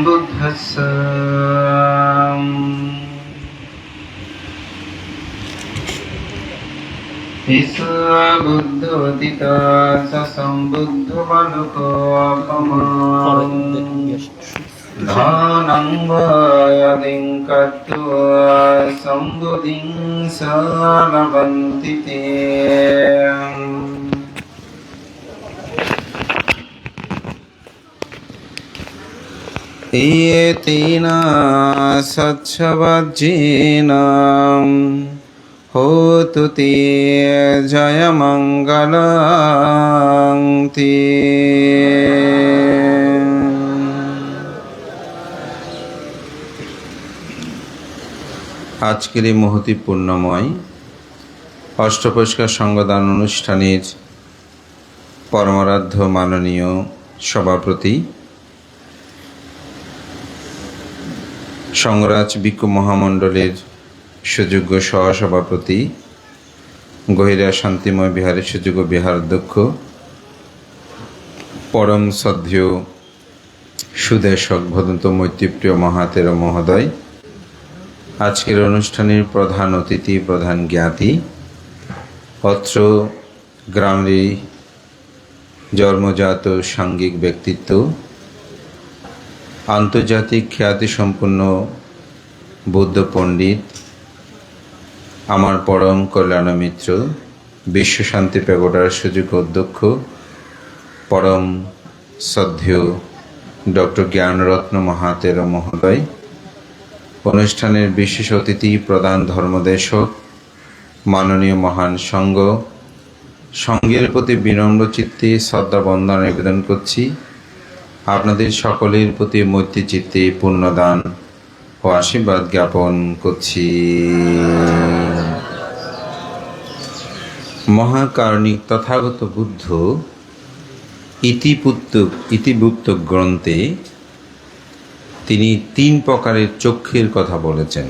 सम्बुद्धस्स विश्वबुद्धोदिता स सम्बुद्धमनुकोपमाम् धनं वयदिं कत्वा सम्बुधिं स लभन्ति ते एतेन सच्छवज्जेन होतु ते जयमङ्गलं ते আজকের এই মহতি পূর্ণময় অষ্টপরিষ্কার সংগদান অনুষ্ঠানের পরমারাধ্য মাননীয় সভাপতি সংরাজ বিক্ষু মহামণ্ডলের সুযোগ্য সহসভাপতি, গহিরা শান্তিময় বিহারের সুযোগ্য বিহার অধ্যক্ষ, পরম শ্রদ্ধেয় সুদেশক ভদন্ত মৈত্রীপ্রিয় মহাতের মহোদয়, আজকের অনুষ্ঠানের প্রধান অতিথি, প্রধান জ্ঞাতি, অত্র গ্রামের জন্মজাত সাঙ্গিক ব্যক্তিত্ব আন্তর্জাতিক খ্যাতিসম্পন্ন বৌদ্ধ পণ্ডিত, আমার পরম কল্যাণ মিত্র বিশ্বশান্তি প্যাগোডার সুযোগ অধ্যক্ষ, পরম শ্রদ্ধেয় ডক্টর জ্ঞানরত্ন মহাতের মহোদয়, অনুষ্ঠানের বিশেষ অতিথি প্রধান ধর্মদেশক, মাননীয় মহান সংঘ সঙ্গের প্রতি বিনম্র চিত্তে শ্রদ্ধা বন্দনা নিবেদন করছি। আপনাদের সকলের প্রতি মৈত্রী চিত্তে পুণ্যদান ও আশীর্বাদ জ্ঞাপন করছি। মহাকারণিক তথাগত বুদ্ধ ইতিপুত্ত ইতিবুক্ত গ্রন্থে তিনি তিন প্রকারের চক্ষের কথা বলেছেন।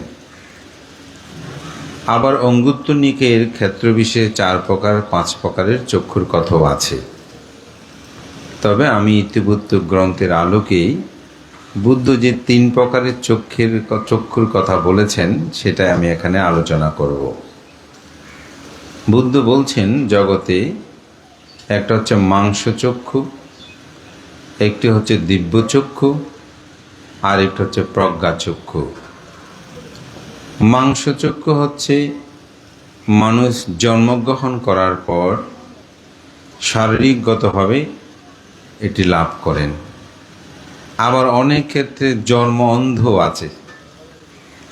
আবার অঙ্গুত্তনিকের ক্ষেত্রবিশেষে চার প্রকার, পাঁচ প্রকারের চক্ষুর কথাও আছে। তবে আমি ইতিবুত্ত গ্রন্থের আলোকেই বুদ্ধ যে তিন প্রকারের চক্ষের চক্ষুর কথা বলেছেন, সেটাই আমি এখানে আলোচনা করব। বুদ্ধ বলছেন, জগতে একটা হচ্ছে মাংস চক্ষু, একটি হচ্ছে দিব্য চক্ষু, আর একটা হচ্ছে প্রজ্ঞাচক্ষু মাংসচক্ষু হচ্ছে মানুষ জন্মগ্রহণ করার পর শারীরিকগতভাবে এটি লাভ করেন। আবার অনেক ক্ষেত্রে জন্ম অন্ধ আছে।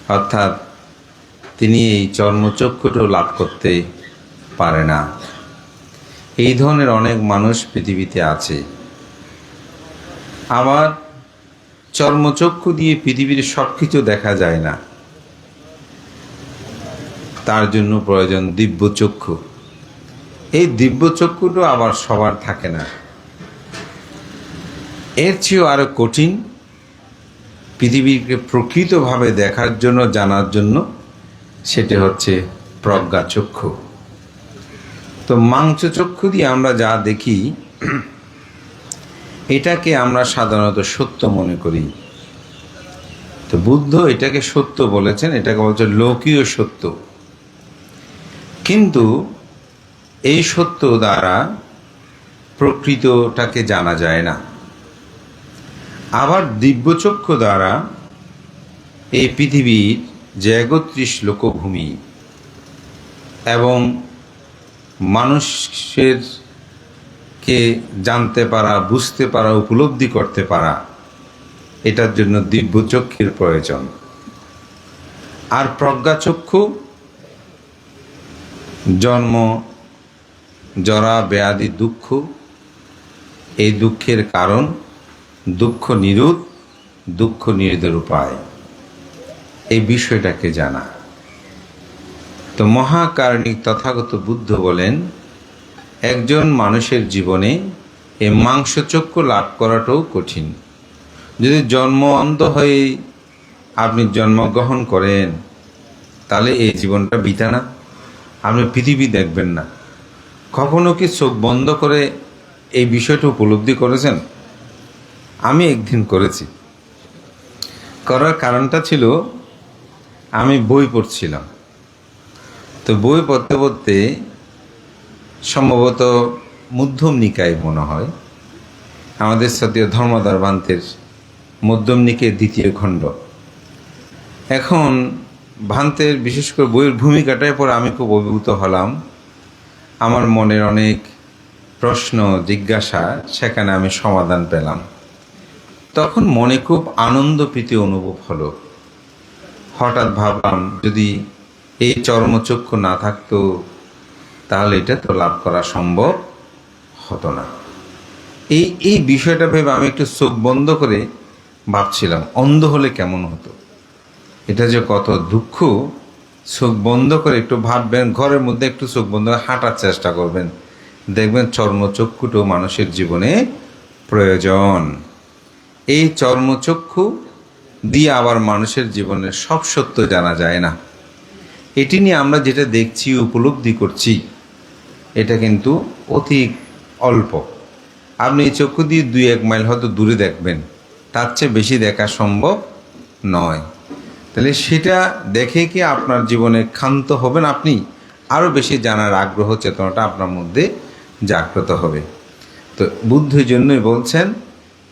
অর্থাৎ তিনি এই চর্মচক্ষুটাও লাভ করতে পারে না। এই ধরনের অনেক মানুষ পৃথিবীতে আছে। আবার চর্মচক্ষু দিয়ে পৃথিবীর সব কিছু দেখা যায় না। তার জন্য প্রয়োজন দিব্যচক্ষু। এই দিব্য চক্ষুটা আবার সবার থাকে না। এর চেয়েও আরও কঠিন পৃথিবীকে প্রকৃতভাবে দেখার জন্য, জানার জন্য সেটি হচ্ছে প্রজ্ঞা চক্ষু। তো মাংস চক্ষু দিয়ে আমরা যা দেখি, এটাকে আমরা সাধারণত সত্য মনে করি। তো বুদ্ধ এটাকে সত্য বলেছেন, এটাকে বলছে লৌকীয় সত্য। কিন্তু এই সত্য দ্বারা প্রকৃতটাকে জানা যায় না। দিব্যচক্ষু দ্বারা এই পৃথিবীর যে একত্রিশ লোকভূমি এবং মানুষের কে জানতে পারা, বুঝতে পারা, উপলব্ধি করতে পারা, এটার জন্য দিব্যচক্ষের প্রয়োজন। আর প্রজ্ঞাচক্ষু জন্ম, জরা, ব্যাধি, দুঃখ, এই দুঃখের কারণ দুঃখ নিরোধ দুঃখ নিরোধের উপায়। এই বিষয়টাকে জানা। তো মহাকারণিক তথাগত বুদ্ধ বলেন, একজন মানুষের জীবনে এ মাংসচক্ষু লাভ করাটাও কঠিন। যদি জন্ম অন্ধ হয়ে আপনি জন্মগ্রহণ করেন, তাহলে এই জীবনটা বিতা না। আপনি পৃথিবী দেখবেন না। কখনো কি চোখ বন্ধ করে এই বিষয়টা উপলব্ধি করেছেন? আমি একদিন করেছি। করার কারণটা ছিল, আমি বই পড়ছিলাম। তো বই পড়তে পড়তে সম্ভবত মধ্যম নিকায় মনে হয়, আমাদের সতীয় ধর্মদার ভান্তের মধ্যম নিকের দ্বিতীয় খণ্ড। এখন ভান্তের বিশেষ করে বইয়ের ভূমিকাটার পর আমি খুব অভিভূত হলাম। আমার মনের অনেক প্রশ্ন, জিজ্ঞাসা, সেখানে আমি সমাধান পেলাম। তখন মনে খুব আনন্দ প্রীতি অনুভব হলো। হঠাৎ ভাবলাম, যদি এই চর্মচক্ষু না থাকতো, তাহলে এটা তো লাভ করা সম্ভব হতো না। এই এই বিষয়টা ভেবে আমি একটু চোখ বন্ধ করে ভাবছিলাম, অন্ধ হলে কেমন হতো? এটা যে কত দুঃখ। চোখ বন্ধ করে একটু ভাববেন, ঘরের মধ্যে একটু চোখ বন্ধ করে হাঁটার চেষ্টা করবেন। দেখবেন চর্মচক্ষুটো মানুষের জীবনে প্রয়োজন। এই চর্মচক্ষু দিয়ে আবার মানুষের জীবনের সব সত্য জানা যায় না। এটি নিয়ে আমরা যেটা দেখছি, উপলব্ধি করছি, এটা কিন্তু অতি অল্প। আপনি এই চক্ষু দিয়ে দুই এক মাইল হয়তো দূরে দেখবেন, তার চেয়ে বেশি দেখা সম্ভব নয়। তাহলে সেটা দেখে কি আপনার জীবনে ক্ষান্ত হবেন আপনি? আরও বেশি জানার আগ্রহ, চেতনাটা আপনার মধ্যে জাগ্রত হবে। তো বুদ্ধের জন্যই বলছেন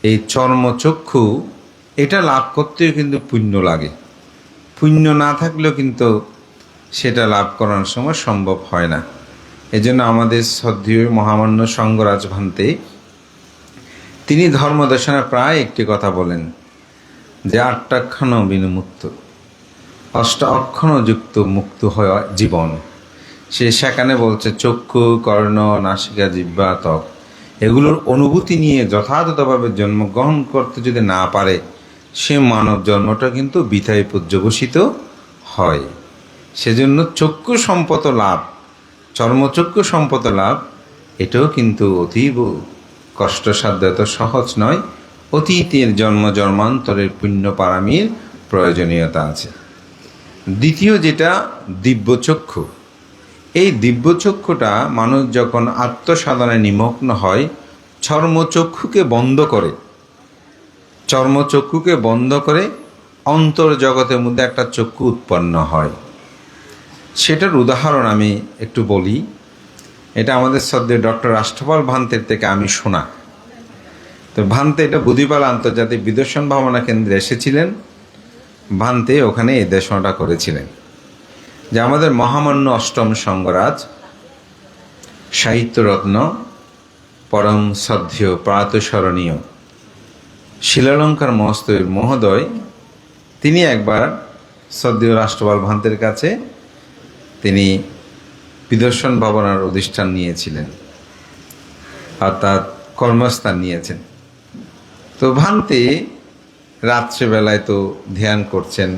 এই চর্মচক্ষু, এটা লাভ করতেও কিন্তু পুণ্য লাগে। পুণ্য না থাকলেও কিন্তু সেটা লাভ করার সময় সম্ভব হয় না। এজন্য আমাদের শ্রদ্ধেয় মহামান্য সঙ্গরাজ ভান্তে, তিনি ধর্মদর্শনে প্রায় একটি কথা বলেন, যে আটটাক্ষণ বিনুমুক্ত অষ্ট অক্ষণ যুক্ত মুক্ত হয় জীবন। সে সেখানে বলছে, চক্ষু, কর্ণ, নাসিকা জিব্বা ত্বক। এগুলোর অনুভূতি নিয়ে যথাযথভাবে জন্মগ্রহণ করতে যদি না পারে, সে মানব জন্মটা কিন্তু বিথায় পর্যবসিত হয়। সেজন্য চক্ষু সম্পদ লাভ, চর্মচক্ষু সম্পদ লাভ, এটাও কিন্তু অতীব কষ্টসাধ্য, এত সহজ নয়। অতীতের জন্ম, জন্মান্তরের পুণ্য পারামির প্রয়োজনীয়তা আছে। দ্বিতীয় যেটা, দিব্যচক্ষু। এই দিব্যচক্ষুটা মানুষ যখন আত্মসাধনায় নিমগ্ন হয়, চর্মচক্ষুকে বন্ধ করে। চর্মচক্ষুকে বন্ধ করে অন্তর জগতের মধ্যে একটা চক্ষু উৎপন্ন হয়। সেটার উদাহরণ আমি একটু বলি। এটা আমাদের সদ্যের ডক্টর রাষ্ট্রপাল ভান্তের থেকে আমি শোনা। তো ভান্তে এটা বুধিপাল আন্তর্জাতিক বিদর্শন ভাবনা কেন্দ্রে এসেছিলেন। ভান্তে ওখানে এই দেশনাটা করেছিলেন। যে আমাদের মহামান্য অষ্টম সঙ্গরাজ, সাহিত্যরত্ন, পরম শ্রদ্ধেয়, প্রাতস্মরণীয় শিলালঙ্কার মহস্তের মহোদয়, তিনি একবার শ্রদ্ধেয় রাষ্ট্রপাল ভান্তের কাছে তিনি বিদর্শন ভবনার অধিষ্ঠান নিয়েছিলেন অর্থাৎ কর্মস্থান নিয়েছেন। তো ভান্তে রাত্রেবেলায় তো ধ্যান করছেন,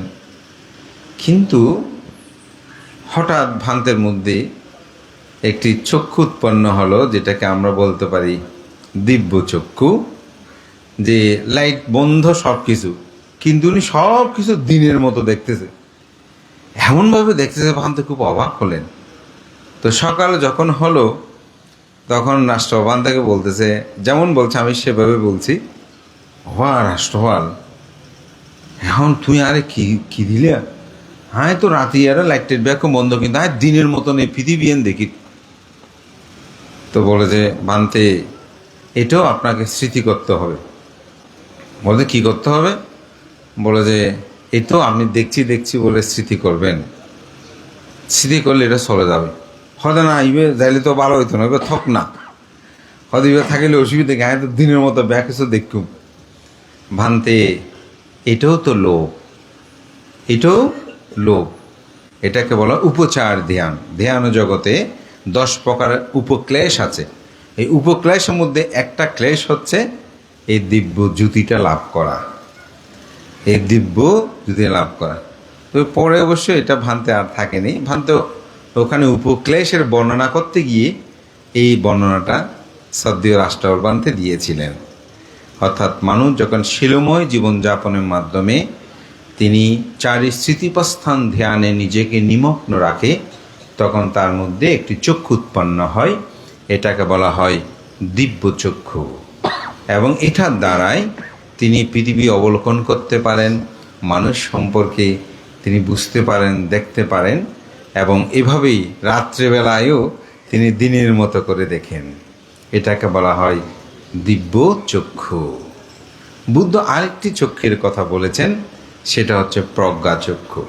কিন্তু হঠাৎ ভান্তের মধ্যে একটি চক্ষু উৎপন্ন হলো, যেটাকে আমরা বলতে পারি দিব্য চক্ষু, যে লাইট বন্ধ সব কিছু কিন্তু উনি সব কিছু দিনের মতো দেখতেছে। এমনভাবে দেখতেছে ভান্তে খুব অবাক হলেন। তো সকাল যখন হলো, তখন রাষ্ট্রপাল তাকে বলতেছে, যেমন বলছে, আমি সেভাবে বলছি। হওয়া রাষ্ট্রপাল, এখন তুই আরে কি কি দিলে? হ্যাঁ তো রাতে আর লাইটের ব্যাগও বন্ধ কিন্তু হ্যাঁ দিনের মতন এই পৃথিবী দেখি। তো বলে যে, বানতে, এটাও আপনাকে স্মৃতি করতে হবে। বলে কি করতে হবে? বলে যে তো আপনি দেখছি দেখছি বলে স্মৃতি করবেন। স্মৃতি করলে এটা চলে যাবে। হয়তো না, ইবে যাইলে তো ভালো হইতো না, এবার থক না। হয়তো ইবে থাকিলে অসুবিধা গায়ে তো দিনের মতো ব্যাগ কিছু দেখুম। ভানতে এটাও তো লোভ। এটাও লোভ। এটাকে বলা উপচার ধ্যান। ধ্যান জগতে দশ প্রকার উপক্লেশ আছে। এই উপক্লেশের মধ্যে একটা ক্লেশ হচ্ছে এই দিব্য জ্যোতিটা লাভ করা। এই দিব্য জ্যোতি লাভ করা। তো পরে অবশ্য এটা ভানতে আর থাকেনি। ভানতে ওখানে উপক্লেশের বর্ণনা করতে গিয়ে এই বর্ণনাটা সদ্য রাষ্ট্রবান্তে দিয়েছিলেন। অর্থাৎ মানুষ যখন শিলময় জীবনযাপনের মাধ্যমে তিনি চারি স্মৃতিপ্রস্থান ধ্যানে নিজেকে নিমগ্ন রাখে, তখন তার মধ্যে একটি চক্ষু উৎপন্ন হয়। এটাকে বলা হয় দিব্য চক্ষু। এবং এটার দ্বারাই তিনি পৃথিবী অবলোকন করতে পারেন, মানুষ সম্পর্কে তিনি বুঝতে পারেন, দেখতে পারেন এবং এভাবেই রাত্রেবেলায়ও তিনি দিনের মতো করে দেখেন। এটাকে বলা হয় দিব্য চক্ষু। বুদ্ধ আরেকটি চক্ষের কথা বলেছেন সেটা হচ্ছে প্রজ্ঞা চক্ষু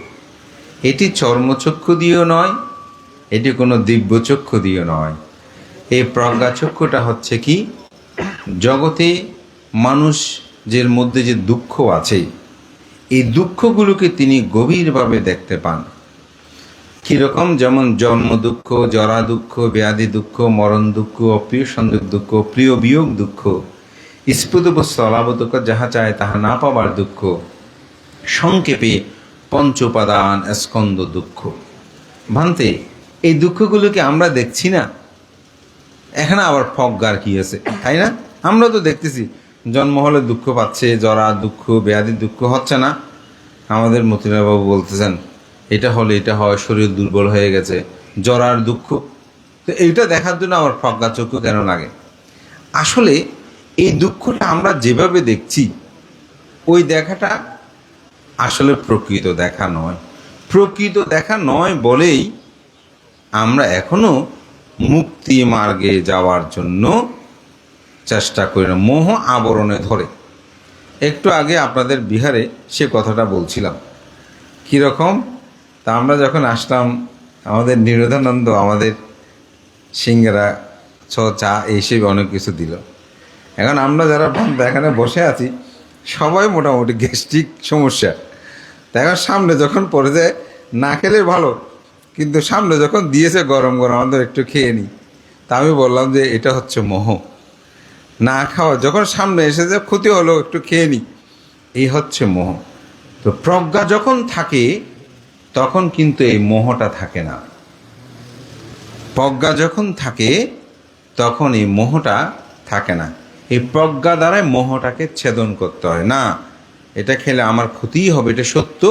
এটি চর্মচক্ষু দিয়েও নয়, এটি কোনো দিব্য চক্ষু দিয়ে নয়। এই প্রজ্ঞা চক্ষুটা হচ্ছে কি? জগতে মানুষ মানুষের মধ্যে যে দুঃখ আছে, এই দুঃখগুলোকে তিনি গভীরভাবে দেখতে পান। কীরকম? যেমন জন্ম দুঃখ, জরা দুঃখ, ব্যাধি দুঃখ, মরণ দুঃখ, অপ্রিয় সংযোগ দুঃখ, প্রিয় বিয়োগ দুঃখ স্ফুতব স্থলাব দুঃখ যাহা চায় তাহা না পাবার দুঃখ সংক্ষেপে পঞ্চপাদান স্কন্দ দুঃখ। ভান্তে, এই দুঃখগুলোকে আমরা দেখছি না? এখানে আবার ফজ্ঞার কি আছে, তাই না? আমরা তো দেখতেছি, জন্ম হলে দুঃখ পাচ্ছে, জরা দুঃখ ব্যাধি দুঃখ হচ্ছে না। আমাদের মতিলাবাবু বলতেছেন, এটা হলে এটা হয়, শরীর দুর্বল হয়ে গেছে, জরার দুঃখ। তো এইটা দেখার জন্য আমার ফজ্ঞা চক্ষু কেন লাগে? আসলে এই দুঃখটা আমরা যেভাবে দেখছি, ওই দেখাটা আসলে প্রকৃত দেখা নয়। প্রকৃত দেখা নয় বলেই আমরা এখনও মুক্তি মার্গে যাওয়ার জন্য চেষ্টা করি না। মোহ আবরণে ধরে। একটু আগে আপনাদের বিহারে সে কথাটা বলছিলাম। কীরকম তা আমরা যখন আসলাম, আমাদের নিরোধানন্দ, আমাদের সিঙ্গারা ছ, চা এইসব অনেক কিছু দিল। এখন আমরা যারা এখানে বসে আছি, সবাই মোটামুটি গ্যাস্ট্রিক সমস্যা। এখন সামনে যখন পড়ে যায় না খেলে ভালো, কিন্তু সামনে যখন দিয়েছে গরম গরম, আমাদের একটু খেয়ে নিই তা আমি বললাম যে এটা হচ্ছে মোহ। না খাওয়া, যখন সামনে এসেছে, ক্ষতি হলো, একটু খেয়ে নিই এই হচ্ছে মোহ। তো প্রজ্ঞা যখন থাকে, তখন কিন্তু এই মোহটা থাকে না। প্রজ্ঞা যখন থাকে, তখন এই মোহটা থাকে না। এই প্রজ্ঞা দ্বারাই মোহটাকে ছেদন করতে হয়। না এটা খেলে আমার ক্ষতিই হবে, এটা সত্য।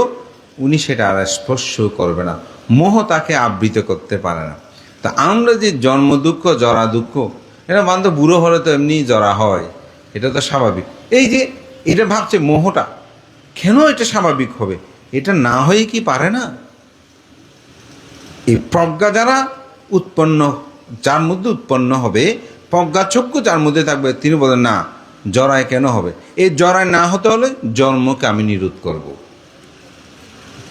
উনি সেটা আর স্পর্শ করবে না। মোহ তাকে আবৃত করতে পারে না। তা আমরা যে জন্ম দুঃখ, জরা দুঃখ এটা বান্ধ বুড়ো হলে তো এমনি জরা হয়, এটা তো স্বাভাবিক। এই যে এটা ভাবছে মোহটা, কেন এটা স্বাভাবিক হবে? এটা না হয়ে কি পারে না? এই প্রজ্ঞা যারা উৎপন্ন, যার মধ্যে উৎপন্ন হবে, প্রজ্ঞা চক্ষু যার মধ্যে থাকবে, তিনি বলেন না জরায় কেন হবে? এই জরায় না হতে হলে জন্মকে আমি নিরোধ করব।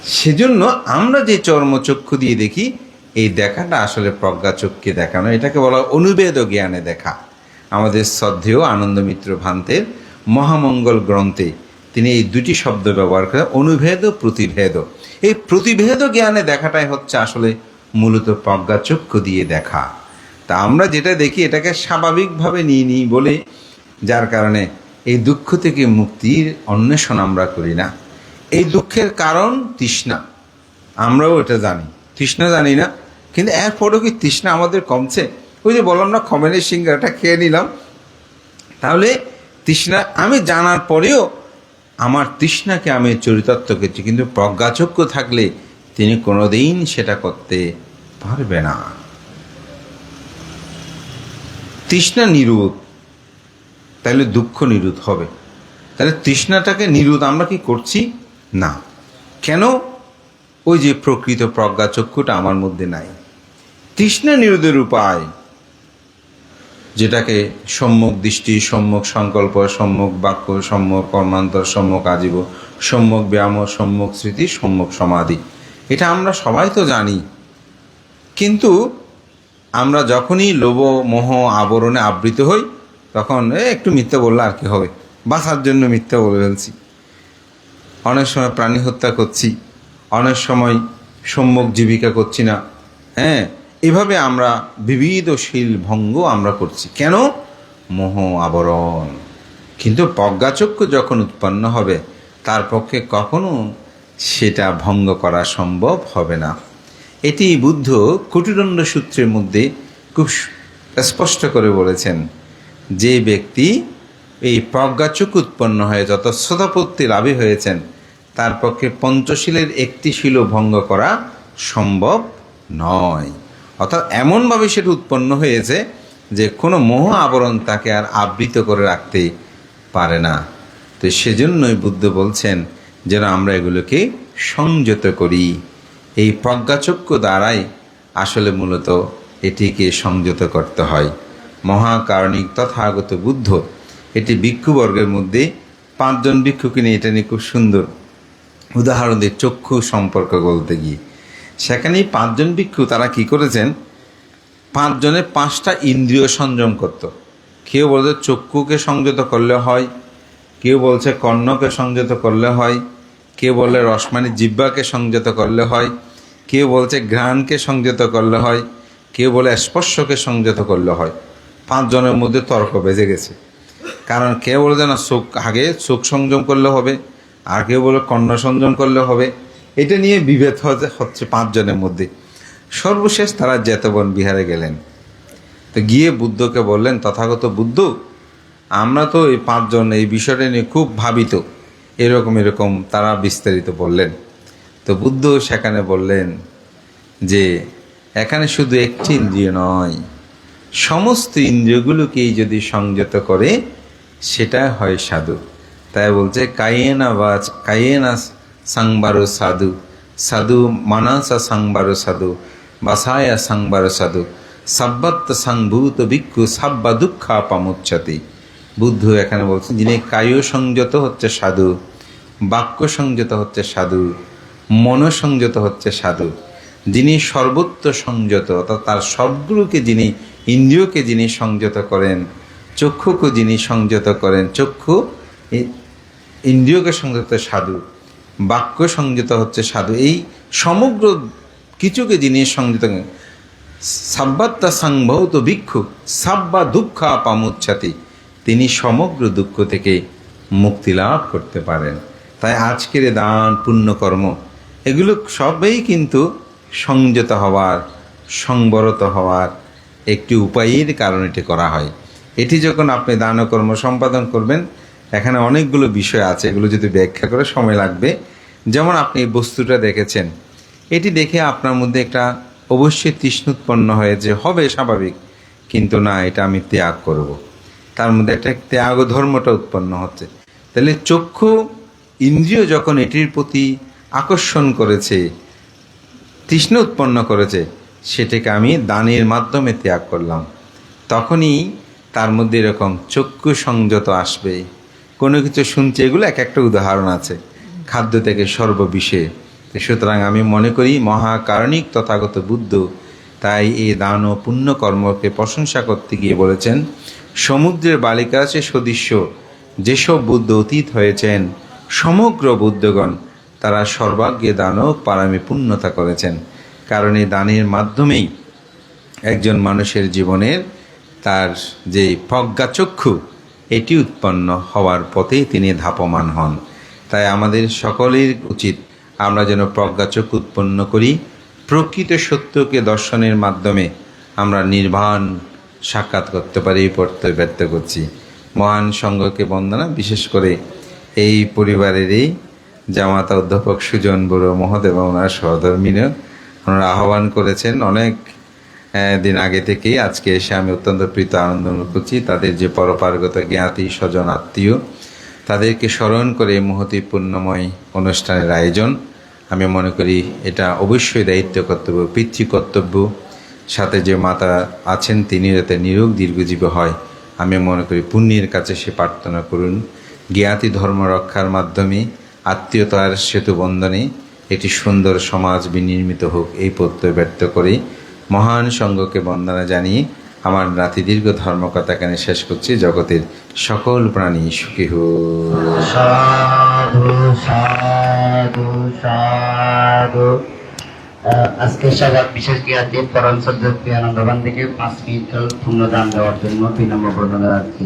সেজন্য আমরা যে চর্মচক্ষু দিয়ে দেখি, এই দেখাটা আসলে প্রজ্ঞা চক্ষে দেখানো। এটাকে বলা হয় অনুবেদ জ্ঞানে দেখা। আমাদের শ্রদ্ধেয় আনন্দমিত্র ভান্তের মহামঙ্গল গ্রন্থে তিনি এই দুটি শব্দ ব্যবহার করে অনুভেদ ও প্রতিভেদ। এই প্রতিভেদ জ্ঞানে দেখাটাই হচ্ছে আসলে মূলত প্রজ্ঞা চক্ষু দিয়ে দেখা। তা আমরা যেটা দেখি, এটাকে স্বাভাবিকভাবে নিয়ে নিই বলে যার কারণে এই দুঃখ থেকে মুক্তির অন্বেষণ আমরা করি না। এই দুঃখের কারণ তৃষ্ণা। আমরাও এটা জানি। তৃষ্ণা জানি না, কিন্তু এরপরেও কি তৃষ্ণা আমাদের কমছে? ওই যে বললাম না খমেনের সিঙ্গারটা খেয়ে নিলাম। তাহলে তৃষ্ণা আমি জানার পরেও আমার তৃষ্ণাকে আমি চরিতার্থ করছি, কিন্তু প্রজ্ঞাচক্ষু থাকলে তিনি কোনোদিন সেটা করতে পারবে না। তৃষ্ণা নিরোধ তাহলে দুঃখ নিরোধ হবে। তাহলে তৃষ্ণাটাকে নিরোধ আমরা কি করছি? না। কেন? ওই যে প্রকৃত প্রজ্ঞা চক্ষুটা আমার মধ্যে নাই। তৃষ্ণা নিরোধের উপায়, যেটাকে সম্যক দৃষ্টি, সম্যক সংকল্প, সম্যক বাক্য, সম্যক কর্মান্তর, সম্যক আজীব, সম্যক ব্যায়াম, সম্যক স্মৃতি, সম্যক সমাধি। এটা আমরা সবাই তো জানি। কিন্তু আমরা যখনই লোভ, মোহ, আবরণে আবৃত হই তখন, এ, একটু মিথ্যে বললে আর কি হবে? বাঁচার জন্য মিথ্যে বলে ফেলছি। অনেক সময় প্রাণী হত্যা করছি, অনেক সময় সম্যক জীবিকা করছি না। হ্যাঁ এভাবে আমরা বিবিধ শীল ভঙ্গ আমরা করছি। কেন? মোহ আবরণ। কিন্তু প্রজ্ঞাচক্ষু যখন উৎপন্ন হবে, তার পক্ষে কখনো সেটা ভঙ্গ করা সম্ভব হবে না। এটি বুদ্ধ কুটিরণ্ড সূত্রের মধ্যে খুব স্পষ্ট করে বলেছেন। যে ব্যক্তি এই প্রজ্ঞাচক্ষু উৎপন্ন হয়ে যত শ্রোতাপত্তি লাভী হয়েছেন, তার পক্ষে পঞ্চশীলের একটি শিল ভঙ্গ করা সম্ভব নয়। অর্থাৎ এমনভাবে সেটা উৎপন্ন হয়েছে যে কোনো মোহ আবরণ তাকে আর আবৃত করে রাখতে পারে না। তো সেজন্যই বুদ্ধ বলছেন, যেন আমরা এগুলোকে সংযত করি। এই প্রজ্ঞাচক্ষু দ্বারাই আসলে মূলত এটিকে সংযত করতে হয়। মহাকারণিক তথাগত বুদ্ধ। এটি ভিক্ষুবর্গের মধ্যে পাঁচজন ভিক্ষুকে নিয়ে এটা নিয়ে খুব সুন্দর উদাহরণ দিয়ে চক্ষু সম্পর্ক বলতে গিয়ে। সেখানেই পাঁচজন ভিক্ষু তারা কি করেছেন? পাঁচজনে পাঁচটা ইন্দ্রিয় সংযম করত। কেউ বলছে চক্ষুকে সংযত করলে হয়, কেউ বলছে কর্ণকে সংযত করলে হয়, কেউ বলে রসমানি জিব্বাকে সংযত করলে হয়, কেউ বলছে ঘ্রাণকে সংযত করলে হয়, কেউ বলে স্পর্শকে সংযত করলে হয়। পাঁচজনের মধ্যে তর্ক বেজে গেছে। কারণ কেউ বলে না চোখ আগে চোখ সংযম করলে হবে, আর কেউ বলে কর্ণ সংযম করলে হবে। এটা নিয়ে বিভেদ হচ্ছে পাঁচজনের মধ্যে। সর্বশেষ তারা জেতবন বিহারে গেলেন। তো গিয়ে বুদ্ধকে বললেন, তথাগত বুদ্ধ, আমরা তো এই পাঁচজন এই বিষয়টা নিয়ে খুব ভাবিত। এরকম এরকম তারা বিস্তারিত বললেন। তো বুদ্ধ সেখানে বললেন যে, এখানে শুধু একটি ইন্দ্রিয় নয় সমস্ত ইন্দ্রিয়গুলোকেই যদি সংযত করে, সেটা হয় সাধু। তাই বলছে, কায়েনা বা কায়েনা সাংবারো সাধু সাধু মানাসা সাংবারো সাধু, বাসায়া সাংবারো সাধু, সাব্বাত্ত সংভূত ভিক্ষু, সাব্বা দুঃখা পামুচ্ছতি। বুদ্ধ এখানে বলছেন, যিনি কায় সংযত হচ্ছে সাধু, বাক্য সংযত হচ্ছে সাধু মনসংযত হচ্ছে সাধু, যিনি সর্বত্র সংযত, অর্থাৎ তার সবগুলোকে যিনি ইন্দ্রিয়কে যিনি সংযত করেন, চক্ষুকে যিনি সংযত করেন, চক্ষু ইন্দ্রিয়কে সংযত সাধু, বাক্য সংযত হচ্ছে সাধু। এই সমগ্র কিছুকে যিনি সংযত সাব্বাত্তা সংভৌত ভিক্ষু সাব্বা দুঃখা পামুচ্ছাতি, তিনি সমগ্র দুঃখ থেকে মুক্তি লাভ করতে পারেন। তাই আজকের দান, পুণ্যকর্ম, এগুলো সবই কিন্তু সংযত হওয়ার, সংবরত হওয়ার একটি উপায়ের কারণে এটি করা হয়। এটি যখন আপনি দানকর্ম সম্পাদন করবেন, এখানে অনেকগুলো বিষয় আছে, এগুলো যদি ব্যাখ্যা করে সময় লাগবে। যেমন আপনি এই বস্তুটা দেখেছেন, এটি দেখে আপনার মধ্যে একটা অবশ্যই তৃষ্ণ উৎপন্ন হয়েছে হবে স্বাভাবিক, কিন্তু না, এটা আমি ত্যাগ করব। তার মধ্যে একটা ত্যাগ ধর্মটা উৎপন্ন হচ্ছে। তাহলে চক্ষু ইন্দ্রিয় যখন এটির প্রতি আকর্ষণ করেছে, তৃষ্ণ উৎপন্ন করেছে সেটাকে আমি দানের মাধ্যমে ত্যাগ করলাম। তখনই তার মধ্যে এরকম চক্ষু সংযত আসবে। কোনো কিছু শুনছে, এগুলো এক একটা উদাহরণ আছে। খাদ্য থেকে সর্ববিষয়ে তো সুতরাং আমি মনে করি মহাকারণিক তথাগত বুদ্ধ তাই এই দান ও পুণ্য কর্মকে প্রশংসা করতে গিয়ে বলেছেন, সমুদ্রের বালিকা আছে সদৃশ্য যেসব বুদ্ধ অতীত হয়েছেন, সমগ্র বুদ্ধগণ তারা সর্বাগ্যে দান ও পারামে পূর্ণতা করেছেন। কারণ এই দানের মাধ্যমেই একজন মানুষের জীবনের তার যে প্রজ্ঞাচক্ষু এটি উৎপন্ন হওয়ার পথেই তিনি ধাপমান হন। তাই আমাদের সকলের উচিত আমরা যেন প্রজ্ঞাচক্ষু উৎপন্ন করি, প্রকৃত সত্যকে দর্শনের মাধ্যমে আমরা নির্বাণ সাক্ষাৎ করতে পারি পড়তে ব্যর্থ করছি। মহান সংঘকে বন্দনা, বিশেষ করে এই পরিবারেরই জামাতা অধ্যাপক সুজন বড়ো মহোদয় ওনার সহধর্মিনী ওনারা আহ্বান করেছেন অনেক দিন আগে থেকেই। আজকে এসে আমি অত্যন্ত প্রীত আনন্দ করছি। তাদের যে পরপার্গত জ্ঞাতি স্বজন আত্মীয়, তাদেরকে স্মরণ করে এই পুণ্যময় অনুষ্ঠানের আয়োজন। আমি মনে করি এটা অবশ্যই দায়িত্ব কর্তব্য পিতৃ কর্তব্য সাথে যে মাতা আছেন তিনি যাতে নিরোগ দীর্ঘজীবী হয়, আমি মনে করি পুণ্যের কাছে সে প্রার্থনা করুন। জ্ঞাতি ধর্ম রক্ষার মাধ্যমে আত্মীয়তার সেতু বন্ধনে একটি সুন্দর সমাজ বিনির্মিত হোক, এই প্রত্যয় ব্যক্ত করে। মহান সঙ্গকে বন্দনা জানিয়ে আমার নাতি দীর্ঘ ধর্মকথা এখানে শেষ করছি। জগতের সকল প্রাণী সুখী হোক। আজকে সবার বিশেষ জ্ঞাতি পরম সদ্য দেওয়ার জন্য বিনম্র বর্ণনা রাখছি।